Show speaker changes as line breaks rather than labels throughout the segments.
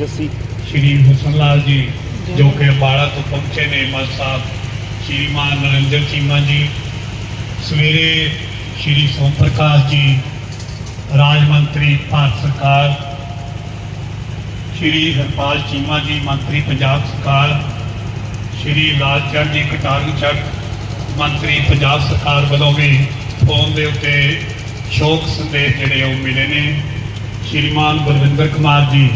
ਜੱਸੀ।
ਸ਼੍ਰੀ ਹੁਸਨ ਲਾਲ ਜੀ ਜੋ। ਕਿ ਅੰਬਾਲਾ ਤੋਂ ਪਹੁੰਚੇ ਨੇ ਮਲ ਸਾਹਿਬ ਸ਼੍ਰੀਮਾਨ ਨਰਿੰਦਰ ਚੀਮਾ ਜੀ ਸਵੇਰੇ ਸ਼੍ਰੀ ਸੋਮ ਪ੍ਰਕਾਸ਼ ਜੀ ਰਾਜ ਮੰਤਰੀ ਭਾਰਤ ਸਰਕਾਰ ਸ਼੍ਰੀ ਹਰਪਾਲ ਚੀਮਾ ਜੀ ਮੰਤਰੀ ਪੰਜਾਬ ਸਰਕਾਰ ਸ਼੍ਰੀ ਲਾਲਚੰਦ ਜੀ ਕਟਾਰੂ ਚੱਕ ਮੰਤਰੀ ਪੰਜਾਬ ਸਰਕਾਰ ਵੱਲੋਂ ਵੀ ਫੋਨ ਦੇ ਉੱਤੇ ਸ਼ੋਕ ਸੰਦੇਸ਼ ਜਿਹੜੇ ਉਹ ਮਿਲੇ ਨੇ। ਸ਼੍ਰੀਮਾਨ ਬਲਵਿੰਦਰ ਕੁਮਾਰ ਜੀ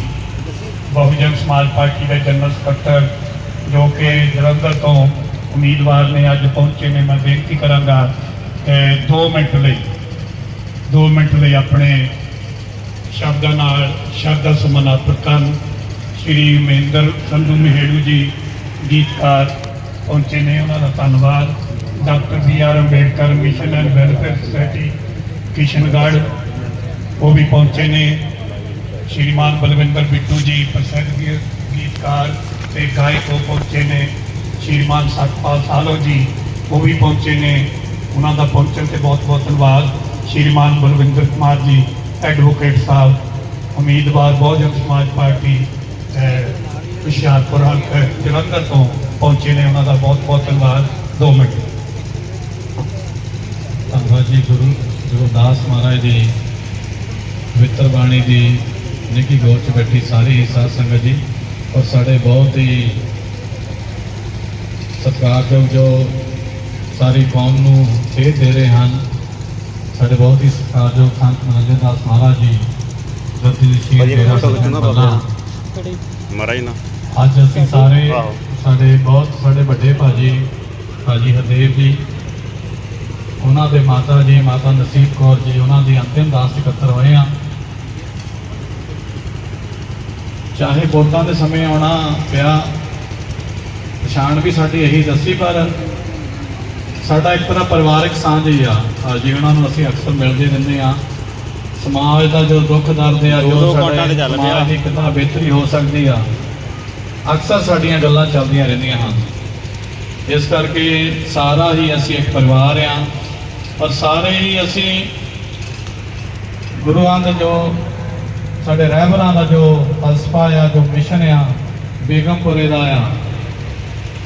ਬਹੁਜਨ ਸਮਾਜ ਪਾਰਟੀ ਦੇ ਜਨਰਲ ਸਕੱਤਰ ਜੋ ਕਿ ਜਲੰਧਰ ਤੋਂ ਉਮੀਦਵਾਰ ਨੇ ਅੱਜ ਪਹੁੰਚੇ ਨੇ, ਮੈਂ ਬੇਨਤੀ ਕਰਾਂਗਾ 2 ਮਿੰਟ ਲਈ 2 ਮਿੰਟ ਲਈ ਆਪਣੇ ਸ਼ਬਦਾਂ ਨਾਲ, ਸ਼ਬਦਾਂ ਸੁਮਨ ਅਰਪਿਤ ਕਰਨ। ਸ਼੍ਰੀ ਮਹਿੰਦਰ ਸੰਧੂ ਮਹਿੜੂ ਜੀ ਗੀਤਕਾਰ ਪਹੁੰਚੇ ਨੇ, ਉਹਨਾਂ ਦਾ ਧੰਨਵਾਦ। Doctor B R Ambedkar, mission and welfare society, Kishangarh, ਉਹ ਵੀ ਪਹੁੰਚੇ ਨੇ। ਸ਼੍ਰੀਮਾਨ ਬਲਵਿੰਦਰ ਬਿੱਟੂ ਜੀ ਪ੍ਰਸਿੱਧ ਗੀ- ਗੀਤਕਾਰ ਤੇ ਗਾਇਕ ਉਹ ਪਹੁੰਚੇ ਨੇ। ਸ਼੍ਰੀਮਾਨ ਸਤਪਾਲ ਸਾਲੋ ਜੀ, ਉਹ ਵੀ ਪਹੁੰਚੇ ਨੇ। ਉਹਨਾਂ ਦਾ ਪਹੁੰਚਣ ਤੇ ਬਹੁਤ ਬਹੁਤ ਧੰਨਵਾਦ। ਸ਼੍ਰੀਮਾਨ ਬਲਵਿੰਦਰ ਕੁਮਾਰ ਜੀ, ਐਡਵੋਕੇਟ ਸਾਹਿਬ, ਉਮੀਦਵਾਰ ਬਹੁਜਨ ਸਮਾਜ ਪਾਰਟੀ ਹੁਸ਼ਿਆਰਪੁਰ ਜਲੰਧਰ ਤੋਂ ਪਹੁੰਚੇ ਨੇ। ਉਹਨਾਂ ਦਾ ਬਹੁਤ ਬਹੁਤ ਧੰਨਵਾਦ। 2 ਮਿੰਟ।
ਧੰਨਵਾਦ ਜੀ ਗੁਰੂ ਗੁਰਦਾਸ ਮਹਾਰਾਜ ਦੀ ਪਵਿੱਤਰ ਬਾਣੀ ਦੀ ਨਿੱਕੀ ਗੋਰ ਚ ਬੈਠੀ ਸਾਰੀ ਸਾਧ ਸੰਗਤ ਜੀ ਔਰ ਸਾਡੇ ਬਹੁਤ ਹੀ ਸਤਿਕਾਰਯੋਗ ਜੋ ਸਾਰੀ ਕੌਮ ਨੂੰ ਸੇਧ ਦੇ ਰਹੇ ਹਨ ਸਾਡੇ ਬਹੁਤ ਹੀ ਸਤਿਕਾਰਯੋਗ ਸੰਤ ਮਨੋਜਰ ਦਾਸ ਮਹਾਰਾਜ ਜੀ ਅੱਜ ਅਸੀਂ ਸਾਰੇ। ਸਾਡੇ ਬਹੁਤ ਸਾਡੇ ਵੱਡੇ ਭਾਜੀ ਭਾਜੀ ਹਰਦੇਵ ਜੀ ਉਹਨਾਂ ਦੇ ਮਾਤਾ ਜੀ ਮਾਤਾ ਨਸੀਬ ਕੌਰ ਜੀ ਉਹਨਾਂ ਦੀ ਅੰਤਿਮ ਦਾਸ ਇਕੱਤਰ ਹੋਏ ਆ ਚਾਹੇ ਵੋਟਾਂ ਦੇ ਸਮੇਂ ਆਉਣਾ ਪਿਆ ਪਛਾਣ ਵੀ ਸਾਡੀ ਇਹੀ ਦੱਸੀ ਪਰ ਸਾਡਾ ਇੱਕ ਤਰ੍ਹਾਂ ਪਰਿਵਾਰਕ ਸਾਂਝ ਹੀ ਆ। ਭਾਜੀ ਉਹਨਾਂ ਨੂੰ ਅਸੀਂ ਅਕਸਰ ਮਿਲਦੇ ਰਹਿੰਦੇ ਆ ਸਮਾਜ ਦਾ ਜੋ ਦੁੱਖ ਦਰਦ ਆ ਜੋ ਸਾਡੇ ਸਮਾਜ। ਦੀ ਕਿੰਨਾ ਬਿਹਤਰੀ ਹੋ ਸਕਦੀ ਆ। ਅਕਸਰ ਸਾਡੀਆਂ ਗੱਲਾਂ ਚੱਲਦੀਆਂ ਰਹਿੰਦੀਆਂ ਹਨ। ਇਸ ਕਰਕੇ ਸਾਰਾ ਹੀ ਅਸੀਂ ਇੱਕ ਪਰਿਵਾਰ ਆ ਔਰ ਸਾਰੇ ਹੀ ਅਸੀਂ ਗੁਰੂਆਂ ਦੇ ਜੋ ਸਾਡੇ ਰਹਿਬਰਾਂ ਦਾ ਜੋ ਫਲਸਫਾ ਆ, ਜੋ ਮਿਸ਼ਨ ਆ, ਬੇਗਮਪੁਰੇ ਦਾ ਆ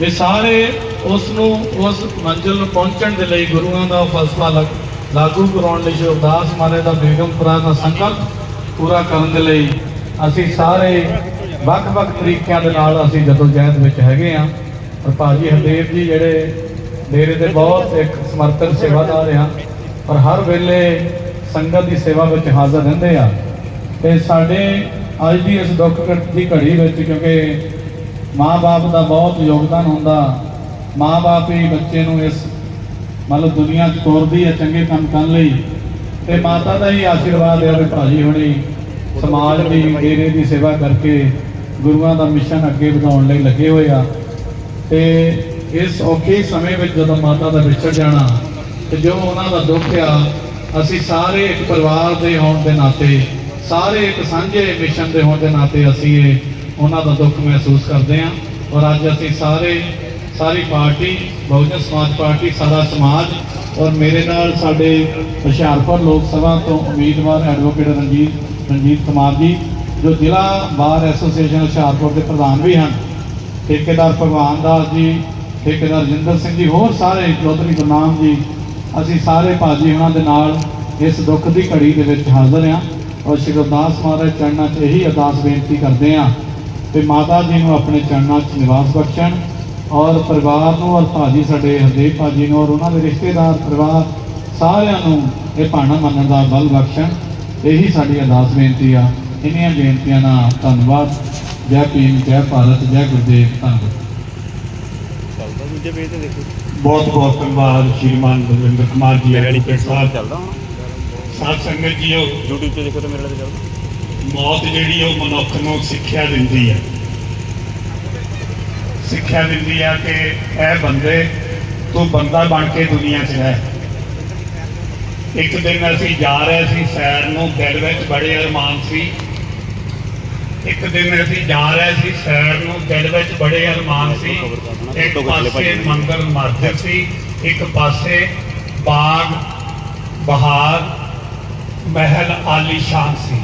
ਵੀ ਸਾਰੇ ਉਸ ਨੂੰ, ਉਸ ਮੰਜ਼ਿਲ ਨੂੰ ਪਹੁੰਚਣ ਦੇ ਲਈ ਗੁਰੂਆਂ ਦਾ ਉਹ ਫਲਸਫਾ ਲਾ- ਲਾਗੂ ਕਰਾਉਣ ਲਈ ਜੋ ਅਰਦਾਸ ਮਾਰੇ ਦਾ ਬੇਗਮਪੁਰਾ ਦਾ ਸੰਕਲਪ ਪੂਰਾ ਕਰਨ ਦੇ ਲਈ ਅਸੀਂ ਸਾਰੇ ਵੱਖ-ਵੱਖ ਤਰੀਕਿਆਂ ਦੇ ਨਾਲ ਅਸੀਂ ਜਦੋਜਹਿਦ ਵਿੱਚ ਹੈਗੇ ਆ ਔਰ ਭਾਜੀ ਹਰਦੇਵ ਜੀ ਜਿਹੜੇ ਡੇਰੇ ਦੇ ਬਹੁਤ ਇੱਕ ਸਮਰਪਿਤ ਸੇਵਾਦਾਰ ਆ, ਪਰ ਹਰ ਵੇਲੇ ਸੰਗਤ ਦੀ ਸੇਵਾ ਵਿੱਚ ਹਾਜ਼ਰ ਰਹਿੰਦੇ ਆ। ਤੇ ਸਾਡੇ ਅੱਜ ਦੀ ਇਸ ਦੁੱਖ ਘ- ਦੀ ਘੜੀ ਵਿੱਚ ਕਿਉਂਕਿ ਮਾਂ-ਬਾਪ ਦਾ ਬਹੁਤ ਯੋਗਦਾਨ ਹੁੰਦਾ, ਮਾਂ-ਬਾਪ ਹੀ ਬੱਚੇ ਨੂੰ ਇਸ ਮਤਲਬ ਦੁਨੀਆ 'ਚ ਤੋਰਦੀ ਹੈ ਚੰਗੇ ਕੰਮ ਕਰਨ ਲਈ ਤੇ ਮਾਤਾ ਦਾ ਹੀ ਆਸ਼ੀਰਵਾਦ ਹੈ ਵੀ ਭਾਜੀ ਹੋਣੀ ਸਮਾਜ ਦੀ ਡੇਰੇ ਦੀ ਸੇਵਾ ਕਰਕੇ ਗੁਰੂਆਂ ਦਾ ਮਿਸ਼ਨ ਅੱਗੇ ਵਧਾਉਣ ਲਈ ਲੱਗੇ ਹੋਏ ਆ। ਤੇ ਇਸ ਔਖੇ ਸਮੇਂ ਵਿੱਚ ਜਦੋਂ ਮਾਤਾ ਦਾ ਵਿਛੜ ਜਾਣਾ ਤੇ ਜੋ ਉਹਨਾਂ ਦਾ ਦੁੱਖ ਆ, ਅਸੀਂ ਸਾਰੇ ਇੱਕ ਪਰਿਵਾਰ ਦੇ ਹੋਣ ਦੇ ਨਾਤੇ ਸਾਰੇ ਇੱਕ ਸਾਂਝੇ ਮਿਸ਼ਨ ਦੇ ਹੋਣ ਦੇ ਨਾਤੇ ਅਸੀਂ ਇਹ ਉਹਨਾਂ ਦਾ ਦੁੱਖ ਮਹਿਸੂਸ ਕਰਦੇ ਹਾਂ ਔਰ ਅੱਜ ਅਸੀਂ ਸਾਰੇ, ਸਾਰੀ ਪਾਰਟੀ, ਬਹੁਜਨ ਸਮਾਜ ਪਾਰਟੀ, ਸਾਰਾ ਸਮਾਜ ਔਰ ਮੇਰੇ ਨਾਲ ਸਾਡੇ ਹੁਸ਼ਿਆਰਪੁਰ ਲੋਕ ਸਭਾ ਤੋਂ ਉਮੀਦਵਾਰ ਐਡਵੋਕੇਟ ਰਣਜੀਤ ਰਣਜੀਤ ਕੁਮਾਰ ਜੀ, ਜੋ ਜ਼ਿਲ੍ਹਾ ਬਾਰ ਐਸੋਸੀਏਸ਼ਨ ਹੁਸ਼ਿਆਰਪੁਰ ਦੇ ਪ੍ਰਧਾਨ ਵੀ ਹਨ। ਠੇਕੇਦਾਰ ਭਗਵਾਨ ਦਾਸ ਜੀ, ਠੇਕੇਦਾਰ ਜਿੰਦਰ ਸਿੰਘ ਜੀ, ਹੋਰ ਸਾਰੇ ਚੌਧਰੀ ਗੁਰਨਾਮ ਜੀ, ਅਸੀਂ ਸਾਰੇ ਭਾਜੀ ਉਹਨਾਂ ਦੇ ਨਾਲ ਇਸ ਦੁੱਖ ਦੀ ਘੜੀ ਦੇ ਵਿੱਚ ਹਾਜ਼ਰ ਹਾਂ। ਔਰ ਸ਼੍ਰੀ ਗੁਰਦਾਸ ਮਹਾਰਾਜ ਚਰਨਾਂ 'ਚ ਇਹੀ ਅਰਦਾਸ ਬੇਨਤੀ ਕਰਦੇ ਹਾਂ ਤੇ ਮਾਤਾ ਜੀ ਨੂੰ ਆਪਣੇ ਚਰਨਾਂ 'ਚ ਨਿਵਾਸ ਬਖਸ਼ਣ ਔਰ ਪਰਿਵਾਰ ਨੂੰ ਔਰ ਭਾਜੀ ਸਾਡੇ ਹਰਦੇਵ ਭਾਜੀ ਨੂੰ ਔਰ ਉਹਨਾਂ ਦੇ ਰਿਸ਼ਤੇਦਾਰ ਪਰਿਵਾਰ ਸਾਰਿਆਂ ਨੂੰ ਇਹ ਭਾਣਾ ਮੰਨਣ ਦਾ ਬਲ ਬਖਸ਼ਣ। ਇਹੀ ਸਾਡੀ ਅਰਦਾਸ ਬੇਨਤੀ ਆ। ਇੰਨੀਆਂ ਬੇਨਤੀਆਂ ਨਾਲ ਧੰਨਵਾਦ। ਜੈ ਭੀਮ ਜੈ ਭਾਰਤ ਜੈ ਗੁਰਦੇਵ ਧੰਨਵਾਦ।
ਚੱਲਦਾ ਦੂਜੇ ਪੇਜ ਤੇ ਦੇਖੋ।
ਬਹੁਤ ਬਹੁਤ ਧੰਨਵਾਦ। ਸ਼੍ਰੀਮਾਨ ਬਲਵਿੰਦਰ ਕੁਮਾਰ ਜੀ
ਮੇਰੇ ਵਾਲੀ
ਸਾਹਿਬ।
ਚੱਲਦਾ ਹੁਣ।
ਸਾਧ ਸੰਗਤ ਜੀਓ
YouTube ਤੇ ਦੇਖੋ ਤੇ ਮੇਰੇ ਵਾਲੇ ਤੇ ਚੱਲਦਾ
ਮੌਤ ਜਿਹੜੀ ਉਹ ਮਨੁੱਖ ਨੂੰ ਸਿੱਖਿਆ ਦਿੰਦੀ ਹੈ ਸਿੱਖਿਆ ਦਿੰਦੀ ਹੈ ਕਿ ਇਹ ਬੰਦੇ ਤੂੰ ਬੰਦਾ ਬਣ ਕੇ ਦੁਨੀਆ 'ਚ ਰਹਿ ਇੱਕ ਦਿਨ ਅਸੀਂ ਜਾ ਰਹੇ ਸੀ ਸੈਰ ਨੂੰ ਦਿਲ ਵਿੱਚ ਬੜੇ ਅਰਮਾਨ ਸੀ। ਇੱਕ ਦਿਨ ਅਸੀਂ ਜਾ ਰਹੇ ਸੀ ਸੈਰ ਨੂੰ ਦਿਲ ਵਿੱਚ ਬੜੇ ਅਰਮਾਨ ਸੀ। ਇੱਕ ਪਾਸੇ ਮੰਦਰ ਮਸਜਿਦ ਸੀ ਇੱਕ ਪਾਸੇ ਬਾਗ ਬਹਾਰ ਮਹਿਲ ਆਲੀਸ਼ਾਨ ਸੀ।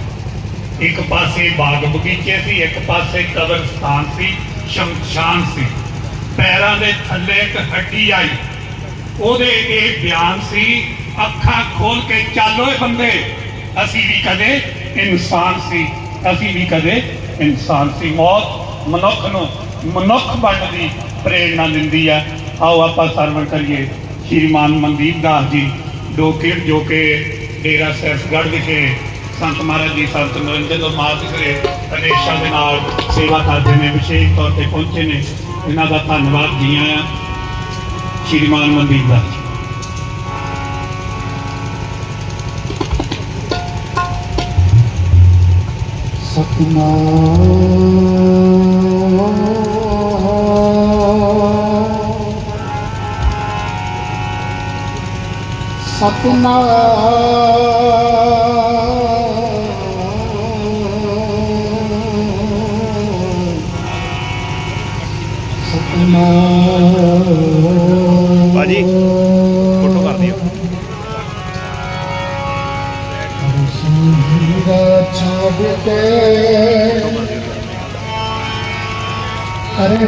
ਇੱਕ ਪਾਸੇ ਬਾਗ ਬਗੀਚੇ ਸੀ, ਇੱਕ ਪਾਸੇ ਕਬਰਸਤਾਨ ਸੀ, ਸ਼ਮਸ਼ਾਨ ਸੀ। ਪੈਰਾਂ ਦੇ ਥੱਲੇ ਇੱਕ ਹੱਡੀ ਆਈ। ਉਹਦੇ ਇਹ ਬਿਆਨ ਸੀ, ਅੱਖਾਂ ਖੋਲ ਕੇ ਚੱਲੋ ਏ ਬੰਦੇ, ਅਸੀਂ ਵੀ ਕਦੇ ਇਨਸਾਨ ਸੀ, ਅਸੀਂ ਵੀ ਕਦੇ ਇਨਸਾਨ ਸੀ। ਮੌਤ ਮਨੁੱਖ ਨੂੰ ਮਨੁੱਖ ਬਣਨ ਦੀ ਪ੍ਰੇਰਣਾ ਦਿੰਦੀ ਹੈ ਆਓ ਆਪਾਂ ਸਰਵਣ ਕਰੀਏ। ਸ਼੍ਰੀਮਾਨ ਮਨਦੀਪ ਦਾਸ ਜੀ ਡੋਕੇ ਜੋ ਕਿ ਡੇਰਾ ਸੈਫਗੜ੍ਹ ਵਿਖੇ ਸੰਤ ਮਹਾਰਾਜ ਜੀ, ਸੰਤ ਨਰਿੰਦਰ ਤੋਂ ਮਾਤਰੇ ਅਨੇਸ਼ਾ ਦੇ ਨਾਲ ਸੇਵਾ ਕਰਦੇ ਨੇ, ਵਿਸ਼ੇਸ਼ ਤੌਰ ਤੇ ਪਹੁੰਚੇ ਨੇ। ਇਹਨਾਂ ਦਾ ਧੰਨਵਾਦ ਜੀ ਆਇਆਂ ਸ਼੍ਰੀਮਾਨ ਮਨਦੀਪ ਦਾਸ ਜੀ
ਸਤਨਾਮ ਸਤਨਾਮ
ਬਾਜੀ, ਫੋਟੋ ਕਰ ਦਿਓ।
ਛੱਡ ਕੇ ਅਰੇ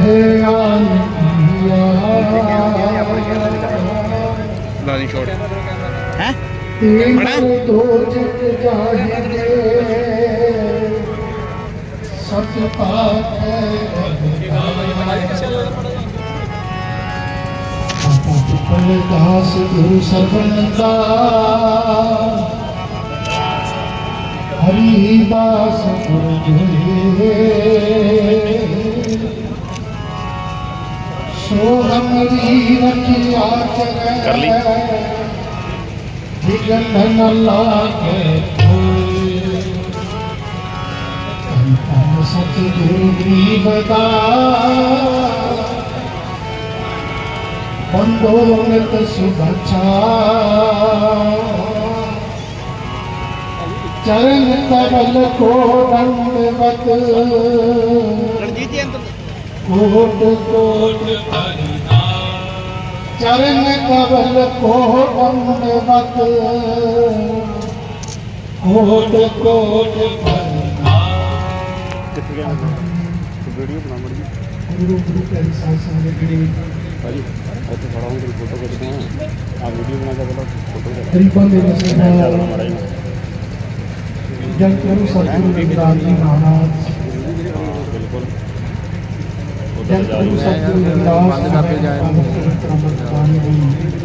ਲਾਲੀ ਹੈ
ਬੜਾ ਦੋ ਜਗ ਜਾਹਿਦੇ ਸਤ ਪਾਤ ਹੈ ਦਾਸ ਗੁਰੂ ਸਰਬਨੰਦਾ ਹਰੀ ਦਾਸ ਗੁਰੂ ਜੁਲੇ ਸੋ ਹਮਰੀ ਰਖਿਆ
ਕਰ ਲਈ।
ਵਿਗਨ ਨ ਲਾਗੇ ਕੋਈ ਧੰਨ ਸਤਿਗੁਰੂ ਗਰੀਬ ਦਾ ਬੰਦੋ ਨਿਤ ਸੁਭਛਾ ਚਰਨ ਕਬਲ ਕੋ ਦੰਡਵਤ
ਰਣਜੀਤ ਜੀ
ਕੋਟ ਕੋਟ ਚਰਨ ਕਬਲ ਕੋ ਦੰਡਵਤ ਕੋਟ ਕੋਟ
ਕਿੱਥੇ ਗਿਆ ਵੀਡੀਓ ਬਣਾ ਮੜੀ
ਗੁਰੂ ਗੁਰੂ ਪਿਆਰੀ ਸਾਹਿਬ ਸੰਗਤ ਜਿਹੜੀ
ਭਾਜੀ ਇੱਥੇ ਖੜਾ ਹਾਂ ਤੇਰੀ ਫੋਟੋ ਖਿੱਚਦੇ ਹਾਂ ਆ ਵੀਡੀਓ ਬਣਾ ਕੇ ਪਹਿਲਾਂ ਫੋਟੋ ਖਿੱਚ
ਗਰੀਬਾਂ ਦੇ
ਚੱਲਣਾ
الطامعين